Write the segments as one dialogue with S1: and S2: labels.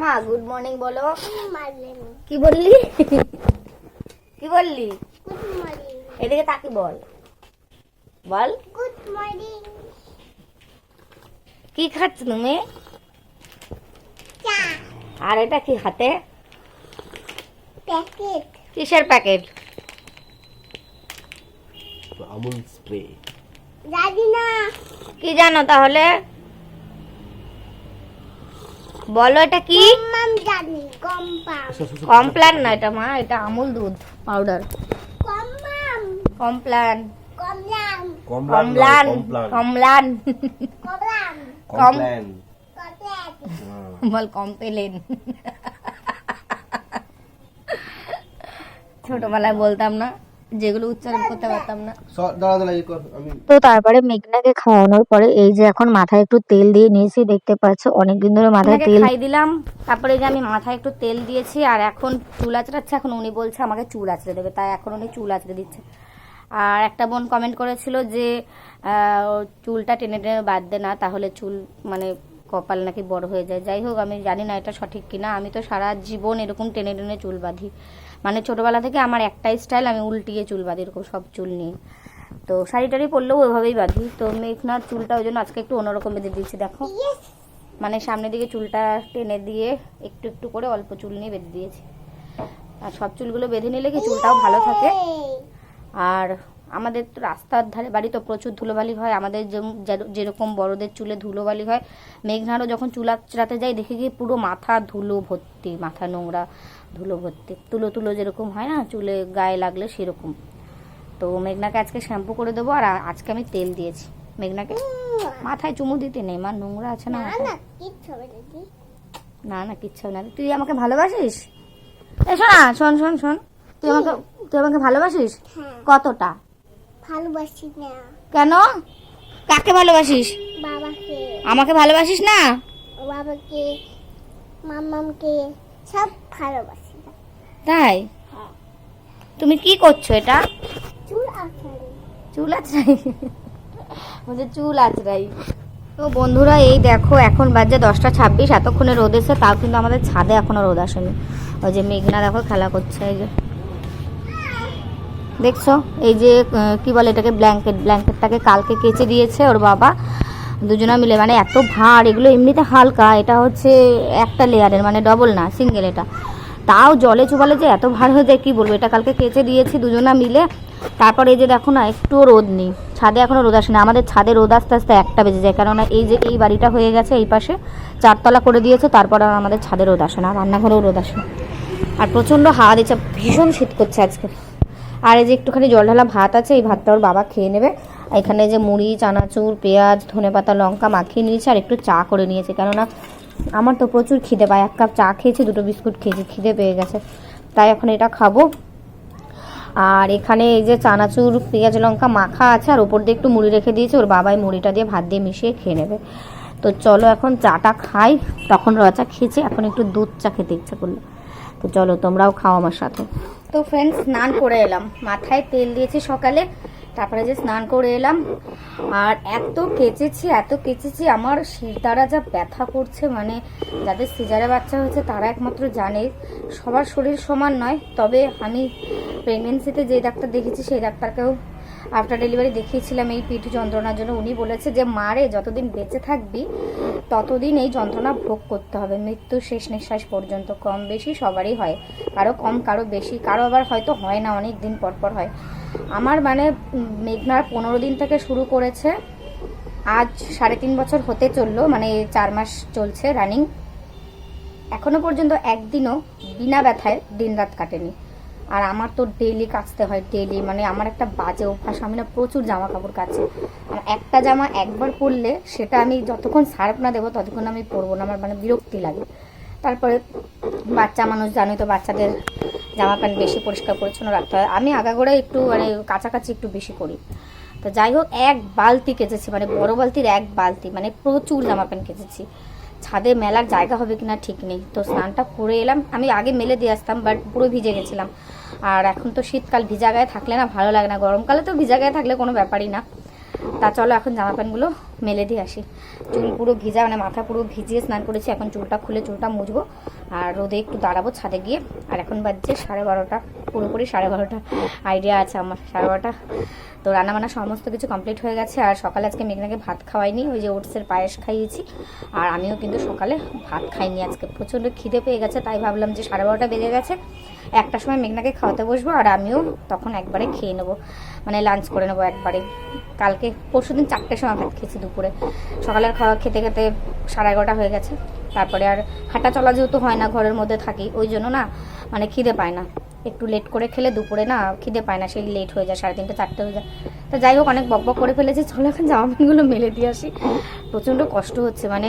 S1: মা good morning বলো। কি বললি? কি বললি? এদিকে তাকি বল। বল।
S2: গুড মর্নিং
S1: কি খাচ্ছ তুমি? আর এটা কি হাতে?
S2: প্যাকেট
S1: কিসের প্যাকেট
S3: আমুল স্প্রে
S2: জানি না।
S1: কি জানো তাহলে? বলো এটা কি?
S2: জানি কম পাম
S1: কমপ্ল্যান না এটা মা এটা আমুল দুধ পাউডার কমপ্ল্যান
S2: কম লাম
S1: কমলান কমলান
S2: কম
S3: কমপ্ল্যান
S1: বল কমপেলেন ছোটবেলায় বলতাম না যেগুলো উচ্চারণ করতে পারতাম না।
S3: আমি
S4: তো তারপরে মেঘনাকে খাওয়ানোর পরে এই যে এখন মাথায় একটু তেল দিয়ে নিয়েছি দেখতে পাচ্ছ অনেকদিন ধরে মাথায় তেল
S1: খাই দিলাম তারপরে যে আমি মাথায় একটু তেল দিয়েছি আর এখন চুল আঁচড়াচ্ছে এখন উনি বলছে আমাকে চুল আঁচড়ে দেবে তাই এখন উনি চুল আঁচড়ে দিচ্ছে। আর একটা বোন কমেন্ট করেছিল যে আহ, চুলটা টেনে টেনে বাদ দে না তাহলে চুল মানে কপাল নাকি বড় হয়ে যায়। যাই হোক আমি জানি না এটা সঠিক কিনা আমি তো সারা জীবন এরকম টেনে টেনে চুল বাঁধি। মানে ছোটোবেলা থেকে আমার একটাই স্টাইল আমি উল্টিয়ে চুল বাঁধি এরকম সব চুল নিয়ে। তো শাড়ি টাড়ি পরলেও ওইভাবেই বাঁধি। তো মেঘনার চুলটা ওই জন্য আজকে একটু অন্যরকম বেঁধে দিয়েছি, দেখো। মানে সামনের দিকে চুলটা টেনে দিয়ে একটু একটু করে অল্প চুল নিয়ে বেঁধে দিয়েছি। আর সব চুলগুলো বেঁধে নিলে কি চুলটাও ভালো থাকে। আর আমাদের তো রাস্তার ধারে বাড়ি তো প্রচুর ধুলোবালি হয় আমাদের যেরকম বড়দের চুলে ধুলোবালি হয় মেঘনারও যখন চুলা আঁচড়াতে যাই দেখে গিয়ে পুরো মাথা ধুলো ভর্তি মাথা নোংরা ধুলো ভর্তি তুলো তুলো যেরকম হয় না চুলে গায়ে লাগলে সেরকম। তো মেঘনাকে আজকে শ্যাম্পু করে দেবো আর আজকে আমি তেল দিয়েছি। মেঘনাকে মাথায় চুমু দিতে নেই মা নোংরা আছে না
S2: না। না কিচ্ছু হবে না
S1: তুই আমাকে ভালোবাসিস? এই শোনা শোন শোন শোন। তুই আমাকে তুই আমাকে ভালোবাসিস?
S2: হ্যাঁ।
S1: কতটা?
S2: ভালোবাসি না।
S1: কেন? কাকে ভালোবাসিস?
S2: বাবাকে।
S1: আমাকে ভালোবাসিস না?
S2: বাবাকে মামামকে সব ভালোবাসি।
S1: তাই? তুমি কি করছ এটা?
S2: চুল আসানি
S1: চুল আঁচড়াই? বলছে চুল আঁচড়াই। তো বন্ধুরা এই দেখো এখন বাজে দশটা ছাব্বিশ এতক্ষণে রোদ এসে তাও কিন্তু আমাদের ছাদে এখনও রোদ আসেনি। ওই যে মেঘনা দেখো খেলা করছে এই যে। দেখছ? এই যে কি বলে এটাকে? ব্ল্যাঙ্কেট ব্ল্যাঙ্কেটটাকে কালকে কেচে দিয়েছে ওর বাবা। দুজনা মিলে মানে এত ভার, এগুলো এমনিতে হালকা। এটা হচ্ছে একটা লেয়ারের মানে ডবল না সিঙ্গেল এটা। তাও জলে চুবালে যে এত ভার হয়ে যায়, কি বলব? এটা কালকে কেচে দিয়েছি দুজনা মিলে। তারপর এই যে দেখো না একটুও রোদ নেই। ছাদে এখনও রোদ আসে না আমাদের ছাদে রোদ আস্তে আস্তে একটা বেজে যায়। কেননা এই যে, এই বাড়িটা হয়ে গেছে এই পাশে। চারতলা করে দিয়েছে, তারপর আর আমাদের ছাদে রোদ আসে না, রান্নাঘরেও রোদ আসে আর প্রচণ্ড হাওয়া দিচ্ছে, ভীষণ শীত করছে আজকে। আর এই যে একটুখানি জল ঢালা ভাত আছে, এই ভাতটা ওর বাবা খেয়ে নেবে। এখানে যে মুড়ি, চানাচুর, পেঁয়াজ, ধনেপাতা, লঙ্কা মাখিয়ে নিয়েছে আর একটু চা করে নিয়েছে। কেননা আমার তো প্রচুর খিদে পায়। এক কাপ চা খেয়েছি, দুটো বিস্কুট খেয়েছি, খিদে পেয়ে গেছে। তাই এখন এটা খাব। আর এখানে এই যে চানাচুর, পেঁয়াজ, লঙ্কা মাখা আছে, আর ওপর দিয়ে একটু মুড়ি রেখে দিয়েছে। ওর বাবাই মুড়িটা দিয়ে ভাত দিয়ে মিশিয়ে খেয়ে নেবে। তো চলো এখন চাটা খাই। তখন রচা খেয়েছি, এখন একটু দুধ চা খেতে ইচ্ছা করল। তো চলো তোমরাও খাও আমার সাথে। তো ফ্রেন্ডস স্নান করে এলাম। মাথায় তেল দিয়েছি সকালে, তারপরে যে স্নান করে এলাম, আর এত কেচেছি এত কেচেছি, আমার শিরদারা যা ব্যথা করছে মানে যাদের সিজারে বাচ্চা হয়েছে, তারা একমাত্র জানে, সবার শরীর সমান নয়, তবে আমি প্রেগনেন্সিতে যে ডাক্তার দেখেছি, সেই ডাক্তারকেও আফটার ডেলিভারি দেখিয়েছিলাম এই পিঠ যন্ত্রণার জন্য। উনি বলেছে যে মারে যতদিন বেঁচে থাকবি, ততদিন এই যন্ত্রণা ভোগ করতে হবে। মৃত্যু শেষ নিঃশ্বাস পর্যন্ত, কম বেশি সবারই হয়। কারও কম, কারও বেশি। কারও আবার হয়তো হয় না, অনেক দিন পর পর হয়। আমার মানে মেঘনার পনেরো দিন থেকে শুরু করেছে। আজ সাড়ে তিন বছর হতে চলল মানে চার মাস চলছে রানিং এখনও পর্যন্ত একদিনও বিনা ব্যথায় দিনরাত কাটেনি। আর আমার তো ডেলি কাচতে হয় ডেলি মানে আমার একটা বাজে অভ্যাস, আমি না প্রচুর জামা কাপড় কাচি। আর একটা জামা একবার পরলে সেটা আমি যতক্ষণ সার্ফ না দেবো, ততক্ষণ আমি পরবো না, আমার মানে বিরক্তি লাগে। তারপরে বাচ্চা মানুষ জানোই তো, বাচ্চাদের জামা প্যান্ট বেশি পরিষ্কার পরিচ্ছন্ন রাখতে হয়। আমি আগাগোড়াই একটু মানে কাছাকাছি একটু বেশি করি। তো যাই হোক, এক বালতি কেচেছি মানে বড় বালতির এক বালতি মানে প্রচুর জামা প্যান্ট কেচেছি। ছাদে মেলার জায়গা হবে কিনা ঠিক নেই। তো স্নানটা করে এলাম, আমি আগে মেলে দিয়ে আসতাম বাট পুরো ভিজে গেছিলাম। আর এখন তো শীতকাল, ভিজা গায়ে থাকলে না ভালো লাগে না। গরমকালে তো ভিজা গায়ে থাকলে কোনো ব্যাপারই না। তা চলো এখন জামা প্যান্টগুলো মেলে দিয়ে আসি। চুল পুরো ভিজা মানে মাথা পুরো ভিজিয়ে স্নান করেছি, এখন চুলটা খুলে চুলটা মুছবো। আর রোদে একটু দাঁড়াবো ছাদে গিয়ে। আর এখন বাজছে সাড়ে বারোটা, পুরোপুরি সাড়ে বারোটা। আইডিয়া আছে আমার, সাড়ে বারোটা। তো রান্নাবান্না সমস্ত কিছু কমপ্লিট হয়ে গেছে, আর সকালে আজকে মেঘনাকে ভাত খাওয়াইনি, ওই যে ওটসের পায়েস খাইয়েছি। আর আমিও কিন্তু সকালে ভাত খাইনি, আজকে প্রচণ্ড খিদে পেয়ে গেছে, তাই ভাবলাম যে সাড়ে বারোটা বেজে গেছে, একটা সময় মেঘনাকে খাওয়াতে বসবো, আর আমিও তখন একবারে খেয়ে নেব মানে লাঞ্চ করে নেব একবারে। কালকে পরশু দিন চারটের সময় ভাত খেয়েছি দুপুরে। সকালের খাওয়া খেতে খেতে সাড়ে এগারোটা হয়ে গেছে। তারপরে আর হাঁটা চলা যেহেতু হয় না, ঘরের মধ্যে থাকি, ওই জন্য না মানে খিদে পায় না। একটু লেট করে খেলে দুপুরে না খিদে পায় না, সেই লেট হয়ে যায়, সাড়ে তিনটে, চারটে হয়ে যায়। তো যাই হোক, অনেক বক বক করে ফেলেছি, চলো এখন জামা প্যান্টগুলো মেলে দিয়ে আসি। প্রচণ্ড কষ্ট হচ্ছে মানে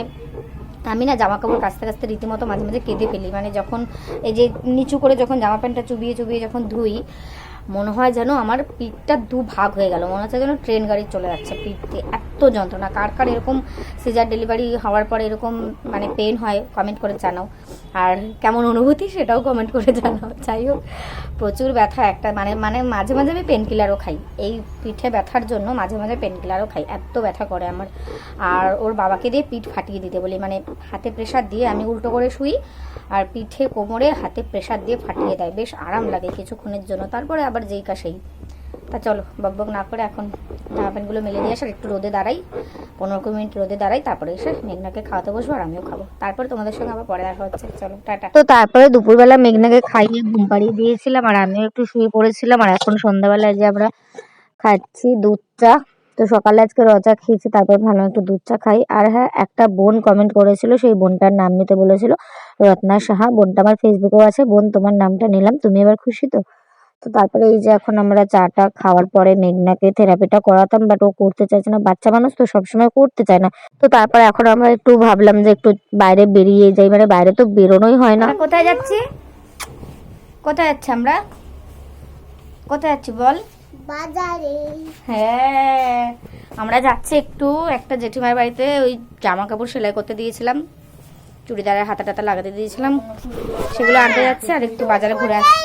S1: আমি না জামা কাপড় কাচতে কাচতে রীতিমতো মাঝে মাঝে কেঁদে ফেলি। মানে যখন এই যে নিচু করে যখন জামা প্যান্টটা চুবিয়ে চুবিয়ে যখন ধুই মনে হয় যেন আমার পিঠটা দু ভাগ হয়ে গেল। মনে হচ্ছে যেন ট্রেন গাড়ি চলে যাচ্ছে পিঠতে। এত যন্ত্রণা। কার কার এরকম সিজার ডেলিভারি হওয়ার পরে এরকম মানে পেন হয় কমেন্ট করে জানাও। আর কেমন অনুভূতি সেটাও কমেন্ট করে জানাও। যাই হোক, প্রচুর ব্যথা একটা মানে মানে মাঝে মাঝে আমি পেন কিলারও খাই। এই পিঠে ব্যথার জন্য মাঝে মাঝে পেন কিলারও খাই। এত ব্যথা করে আমার। আর ওর বাবাকে দিয়ে পিঠ ফাটিয়ে দিতে বলি। মানে হাতে প্রেশার দিয়ে আমি উল্টো করে শুই আর পিঠে কোমরে হাতে প্রেশার দিয়ে ফাটিয়ে দেয়। বেশ আরাম লাগে কিছুক্ষণের জন্য। তারপরে আবার যেই কা সেই তা চলো বকবক না করে এখন জামা প্যান্টগুলো মেলে দিয়ে আসার একটু রোদে দাঁড়াই। পনেরো কুড়ি মিনিট রোদে দাঁড়াই, তারপরে এসে মেঘনাকে খাওয়াতে বসবো আর আমিও খাব। তারপরে তোমাদের সঙ্গে আবার পরে দেখা হচ্ছে। চলো, টাটা।
S4: তো তারপরে দুপুরবেলা মেঘনাকে খাইয়ে ঘুম পাড়িয়ে দিয়েছিলাম আর আমিও একটু শুয়ে পড়েছিলাম আর এখন সন্ধ্যাবেলায় যে আমরা খাচ্ছি দুধ চা। তো সকালে আজকে রজা খেয়েছি, তারপর ভালো একটু দুধ চা খাই। আর হ্যাঁ একটা বোন কমেন্ট করেছিল, সেই বোনটার নাম নিতে বলেছিল রত্না সাহা। বোনটা আমার ফেসবুকেও আছে। বোন, তোমার নামটা নিলাম, তুমি এবার খুশি তো? তো তারপরে এই যে এখন আমরা চাটা খাওয়ার পরে মেঘনাকে থেরাপিটা করাতাম বাট ও করতে চাইছে না। বাচ্চা মানুষ তো সবসময় করতে চায় না। তো তারপরে এখন আমরা একটু ভাবলাম যে একটু বাইরে বেরিয়ে যাই। মানে বাইরে তো বেরোনোই হয় না।
S1: কোথায় যাচ্ছি? কোথায় যাচ্ছি আমরা? কোথায় যাচ্ছি বল?
S2: বাজারে।
S1: হ্যাঁ আমরা যাচ্ছি একটু। একটা জেঠিমার বাড়িতে ওই জামা কাপড় সেলাই করতে দিয়েছিলাম। চুড়িদারের হাতা টাতা লাগাতে দিয়েছিলাম। সেগুলো আনতে যাচ্ছে আর একটু বাজারে ঘুরে আসছি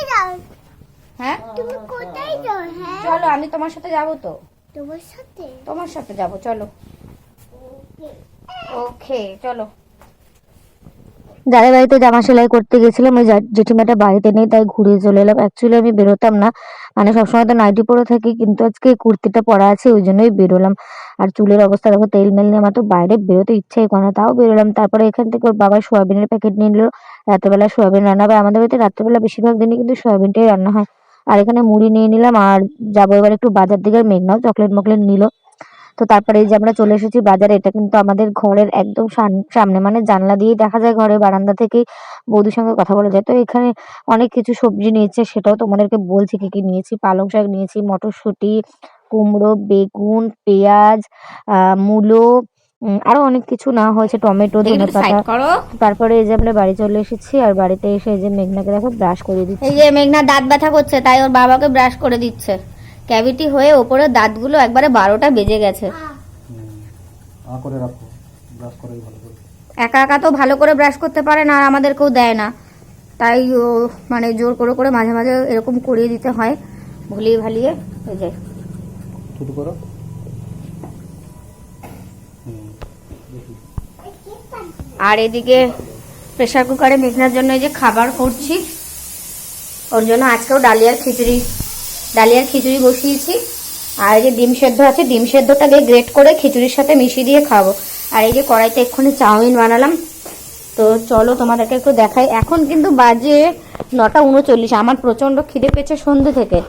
S1: হ্যাঁ?
S2: তুমি কোথায় যাও হ্যাঁ?
S1: চলো আমি তোমার সাথে যাব তো।
S2: তোমার সাথে?
S1: তোমার সাথে যাব চলো। ওকে। চলো।
S4: যাদের বাড়িতে জামা সেলাই করতে গেছিলাম ওই জেঠিমাটা বাড়িতে নেই তাই ঘুরে চলে এলাম। অ্যাকচুয়ালি আমি বেরোতাম না। মানে সবসময় তো নাইটি পরে থাকি কিন্তু আজকে কুর্তিটা পরা আছে ওই জন্যই বেরোলাম। আর চুলের অবস্থা দেখো তেল মেল নিয়ে আমার তো বাইরে বেরোতে ইচ্ছাই করে না তাও বেরোলাম। তারপরে এখান থেকে ওর বাবা সোয়াবিনের প্যাকেট নিয়ে নিলো। রাত্রেবেলা সোয়াবিন রান্না হবে আমাদের বাড়িতে রাত্রেবেলা বেশিরভাগ দিনই কিন্তু সোয়াবিনটাই রান্না হয়। আর এখানে মুড়ি নিয়ে নিলাম, আর যাব এবার একটু বাজার দিকে। মেঘনাও চকলেট মকলেট নিল। তো তারপরে এই যে আমরা চলে এসেছি বাজারে, এটা কিন্তু আমাদের ঘরের একদম সামনে মানে জানলা দিয়েই দেখা যায় ঘরে। বারান্দা থেকেই বৌদির সঙ্গে কথা বলা যায়। তো এখানে অনেক কিছু সবজি নিয়েছে, সেটাও তোমাদেরকে বলছি কি কি নিয়েছি। পালং শাক নিয়েছি, মটরশুঁটি, কুমড়ো, বেগুন, পেঁয়াজ মূলো আরও অনেক কিছু না হয়েছে টমেটো ধনে পাতা তারপরে এই যে আমরা বাড়ি চলে এসেছি আর বাড়িতে এসে এই যে মেঘনাকে দেখো ব্রাশ করে দিচ্ছি।
S1: এই যে মেঘনা দাঁত ব্যথা করছে তাই ওর বাবাকে ব্রাশ করে দিচ্ছে। ক্যাভিটি হয়ে ওপরে দাঁতগুলো একবারে বারোটা বেজে গেছে।
S3: করে রাখো ব্রাশ করাই ভালো করে।
S1: একা একা তো ভালো করে ব্রাশ করতে পারে না আর আমাদেরকেও দেয় না। তাই ও মানে জোর করে করে মাঝে মাঝে এরকম করিয়ে দিতে হয় ভুলিয়ে ভালিয়ে ওই যে।
S3: ছোট করো হুম দেখি
S1: আর এদিকে প্রেসার কুকারে মেঘনার জন্য যে খাবার করছি। ওর জন্য আজকেও ডালিয়ার খিচুড়ি ডালিয়ার খিচুড়ি বসিয়েছি। আর এই যে ডিম সেদ্ধ আছে, ডিম সেদ্ধটাকে গ্রেট করে খিচুড়ির সাথে মিশিয়ে দিয়ে খাব। আর এই যে কড়াইতে এক্ষুনি চাউমিন বানালাম। তো চলো তোমাদেরকে একটু দেখাই। এখন কিন্তু বাজে নটা উনচল্লিশ। আমার প্রচণ্ড খিদে পেয়েছে সন্ধ্যে থেকে।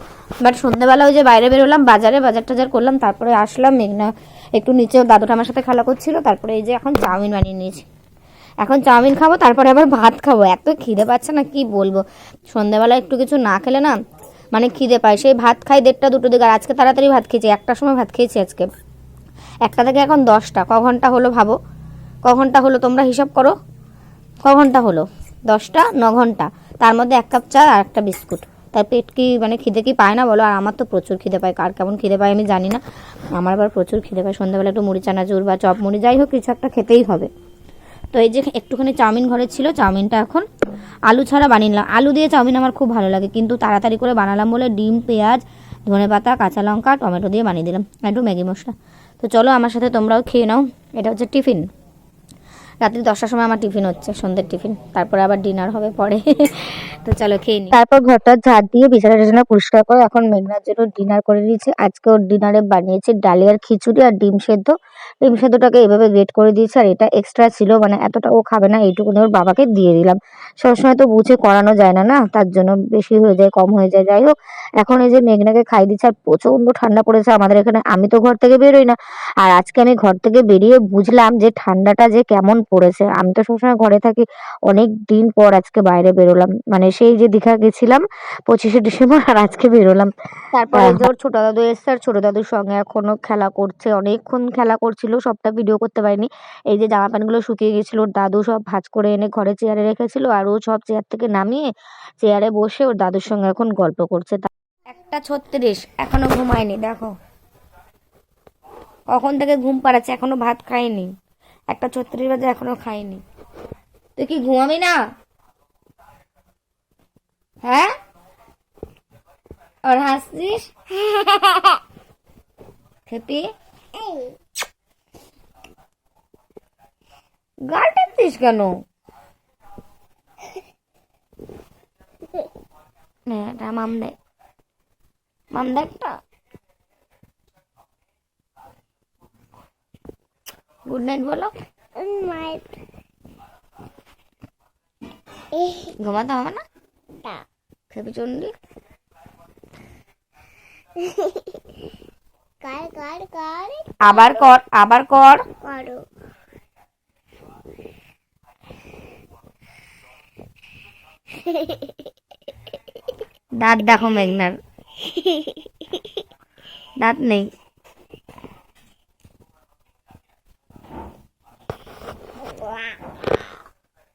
S1: বাট সন্ধ্যেবেলা ওই যে বাইরে বেরোলাম, বাজারে বাজার টাজার করলাম, তারপরে আসলাম মেঘনা। একটু নিচে ওর দাদুটা আমার সাথে খেলা করছিল, তারপরে এই যে এখন চাউমিন বানিয়ে নিয়েছি। এখন চাউমিন খাব, তারপরে আবার ভাত খাব। এত খিদে পাচ্ছে না, কি বলব? সন্ধ্যেবেলা একটু কিছু না খেলে না মানে খিদে পায়। সেই ভাত খাই দেড়টা, দুটো দিকে, আর আজকে তাড়াতাড়ি ভাত খেয়েছি। একটার সময় ভাত খেয়েছি আজকে। একটা থেকে এখন দশটা। ক ঘণ্টা হলো ভাবো? ক ঘণ্টা হলো তোমরা হিসাব করো? ক ঘণ্টা হলো? দশটা? ন ঘণ্টা? তার মধ্যে এক কাপ চা আর একটা বিস্কুট। তার পেট কি মানে খিদে কি পায় না বলো? আর আমার তো প্রচুর খিদে পায়। কার কেমন খিদে পায় আমি জানি না। আমার আবার প্রচুর খিদে পায়। সন্ধ্যাবেলা একটু মুড়ি, চানাচুর বা চপ মুড়ি, যাই হোক, কিছু একটা খেতেই হবে। তো এই যে একটুখানি চাউমিন ঘরে ছিল, চাউমিনটা এখন আলু ছাড়া বানিয়ে নিলাম। আলু দিয়ে চাউমিন আমার খুব ভালো লাগে, কিন্তু তাড়াতাড়ি করে বানালাম বলে ডিম, পেঁয়াজ, ধনে পাতা, কাঁচা লঙ্কা, টমেটো দিয়ে বানিয়ে দিলাম। একটু ম্যাগি মশলা। তো চলো আমার সাথে তোমরাও খেয়ে নাও। এটা হচ্ছে টিফিন। রাত্রি দশটার সময় আমার টিফিন হচ্ছে, সন্ধ্যের টিফিন। তারপরে আবার ডিনার হবে পরে। তো চলো খেয়ে নিই
S4: তারপর ঘরটা ঝাড় দিয়ে বিছানা টিছানা পরিষ্কার করে, এখন মেঘনার জন্য ডিনার করে দিয়েছি। আজকে ওর ডিনারে বানিয়েছে ডালিয়ার খিচুড়ি আর ডিম সেদ্ধ। ডিম সেদ্ধটাকে এভাবে গ্রেট করে দিয়েছি আর এটা এক্সট্রা ছিল মানে এতটা ও খাবে না এইটুকুনি ওর বাবাকে দিয়ে দিলাম। সবসময় তো বুঝে করানো যায় না না? তার জন্য বেশি হয়ে যায় কম হয়ে যায় যাই হোক। এখন এই যে মেঘনাকে খাই দিচ্ছে আর প্রচণ্ড ঠান্ডা পড়েছে আমাদের এখানে আমি তো ঘর থেকে বেরোই না। আর আজকে আমি ঘর থেকে বেরিয়ে বুঝলাম যে ঠান্ডাটা যে কেমন পড়েছে। আমি তো সবসময় ঘরে থাকি অনেক দিন পর আজকে বাইরে বেরোলাম। মানে সেই যে দীঘা গেছিলাম পঁচিশে ডিসেম্বর আর আজকে বেরোলাম। তারপরে ওর ছোট দাদু এসছে আর ছোট দাদুর সঙ্গে এখনও খেলা করছে অনেকক্ষণ খেলা করছিল সবটা ভিডিও করতে পারিনি। এই যে জামা প্যান্টগুলো শুকিয়ে গেছিল ওর দাদু সব ভাঁজ করে এনে ঘরে চেয়ারে রেখেছিল আর ও সব চেয়ার থেকে নামিয়ে চেয়ারে বসে ওর দাদুর সঙ্গে এখন গল্প করছে।
S1: একটা ছত্রিশ এখনও ঘুমায়নি দেখো। কখন থেকে ঘুম পাড়াচ্ছে এখনও ভাত খায়নি। একটা ছত্রিশ বাজে এখনও খাইনি তুই কি ঘুমাবি না? হ্যাঁ? আর হাসছিস? খেপি? গাল টানছিস কেন? এটা মাম দে। মাম দে একটা। গুড নাইট বলো।
S2: মাই
S1: ঘুমাতে হবে না? খেপি চন্ডি আবার কর আবার কর।
S2: করো।
S1: দাঁত দেখো মেঘনার। দাঁত নেই।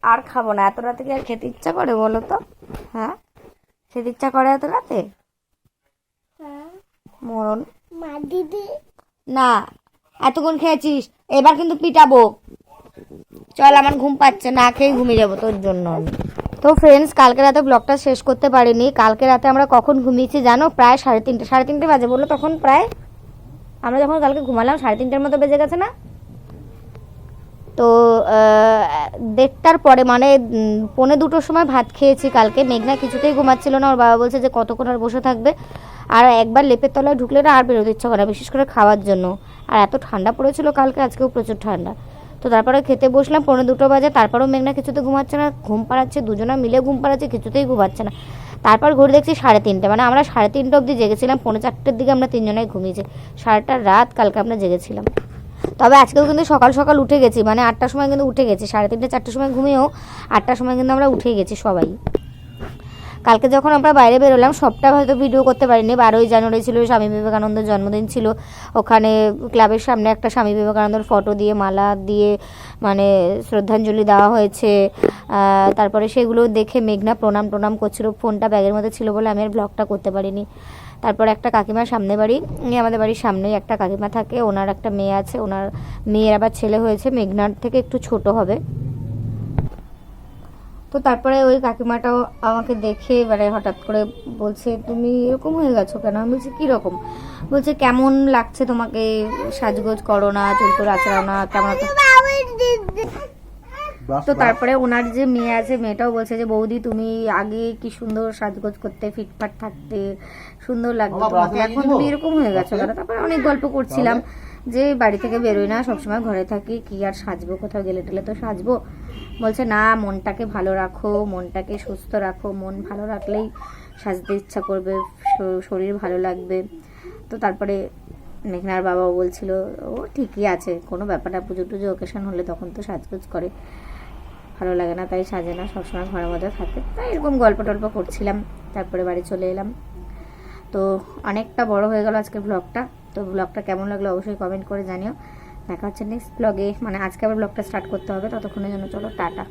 S1: আর খাব না। এত রাতে কি আর খেতে ইচ্ছা করে বলো তো? হ্যাঁ? খেতে ইচ্ছা করে এত রাতে? মরণ।
S2: মা দিদি।
S1: না এতক্ষণ খেয়েছিস। এবার কিন্তু পিটাবো। চল, আমার ঘুম পাচ্ছে, না খেয়ে ঘুমিয়ে যাব তোর জন্য তো ফ্রেন্ডস কালকে রাতে ব্লগটা শেষ করতে পারিনি। কালকে রাতে আমরা কখন ঘুমিয়েছি জানো? প্রায় সাড়ে তিনটে সাড়ে তিনটে বাজে বলল তখন প্রায়। আমরা যখন কালকে ঘুমালাম, সাড়ে তিনটের মতো বেজে গেছে না? তো দেড়টার পরে মানে পৌনে দুটোর সময় ভাত খেয়েছি কালকে। মেঘনা কিছুতেই ঘুমাচ্ছিল না, ওর বাবা বলছে যে কতক্ষণ আর বসে থাকবে। আর একবার লেপের তলায় ঢুকলে না আর বেরোতে ইচ্ছা করে বিশেষ করে খাওয়ার জন্য। আর এত ঠান্ডা পড়েছিল কালকে, আজকেও প্রচুর ঠান্ডা। তো তারপরে খেতে বসলাম পনেরো দুটো বাজে, তারপরেও মেঘনা কিছুতে ঘুমাচ্ছে না, ঘুম পাড়াচ্ছে, দুজনা মিলে ঘুম পাড়াচ্ছে, কিছুতেই ঘুমাচ্ছে না। তারপর ঘুরে দেখছি সাড়ে তিনটে মানে আমরা সাড়ে তিনটে অবধি জেগেছিলাম পনেরো চারটের দিকে আমরা তিনজনাই ঘুমিয়েছি। সাড়েটা রাত কালকে আমরা জেগেছিলাম। তবে আজকেও কিন্তু সকাল সকাল উঠে গেছি মানে আটটার সময় কিন্তু উঠে গেছি, সাড়ে তিনটে, চারটের সময় ঘুমিয়েও আটটার সময় কিন্তু আমরা উঠে গেছি সবাই। কালকে যখন আমরা বাইরে বেরোলাম, সবটা হয়তো ভিডিও করতে পারিনি। বারোই জানুয়ারি ছিল, স্বামী বিবেকানন্দের জন্মদিন ছিল। ওখানে ক্লাবের সামনে একটা স্বামী বিবেকানন্দের ফটো দিয়ে মালা দিয়ে মানে শ্রদ্ধাঞ্জলি দেওয়া হয়েছে। তারপরে সেগুলো দেখে মেঘনা প্রণাম প্রণাম করছিল। ফোনটা ব্যাগের মধ্যে ছিল বলে আমি আর ব্লগটা করতে পারিনি। তারপর একটা কাকিমার সামনে বাড়ি। আমাদের বাড়ির সামনেই একটা কাকিমা থাকে। ওনার একটা মেয়ে আছে। ওনার মেয়ের আবার ছেলে হয়েছে। মেঘনার থেকে একটু ছোট হবে। তো তারপরে ওই কাকিমাটাও আমাকে দেখে মানে হঠাৎ করে বলছে তুমি এরকম হয়ে গেছো কেন? আমি বলছি কীরকম বলছে কেমন লাগছে তোমাকে? সাজগোজ করো না চুল টুল আচড়াও না কেমন তো তারপরে ওনার যে মেয়ে আছে মেয়েটাও বলছে যে বৌদি তুমি আগে কি সুন্দর সাজগোজ করতে ফিটফাট থাকতে সুন্দর লাগতো তোমাকে এখন তুমি এরকম হয়ে গেছো কেন? তারপরে অনেক গল্প করছিলাম যে বাড়ি থেকে বেরোই না সবসময় ঘরে থাকি কি আর সাজবো কোথাও গেলে টেলে তো সাজবো। বলছে, না, মনটাকে ভালো রাখো, মনটাকে সুস্থ রাখো। মন ভালো রাখলেই সাজতে ইচ্ছা করবে শরীর ভালো লাগবে। তো তারপরে মেঘনার বাবাও বলছিল, ও ঠিকই আছে, কোনো ব্যাপার না, পুজো টুজো ওকেশন হলে তখন তো সাজগোজ করে। ভালো লাগে না, তাই সাজে না, সবসময় ঘরের মধ্যে থাকে। তাই এরকম গল্প টল্প করছিলাম, তারপরে বাড়ি চলে এলাম। তো অনেকটা বড় হয়ে গেল আজকে ব্লগটা তো ব্লগটা কেমন লাগল অবশ্যই কমেন্ট করে জানিও। দেখা হচ্ছে নেক্সট ব্লগে মানে আজকে আবার ব্লগটা স্টার্ট করতে হবে। ততক্ষণের জন্য চলো, টাটা।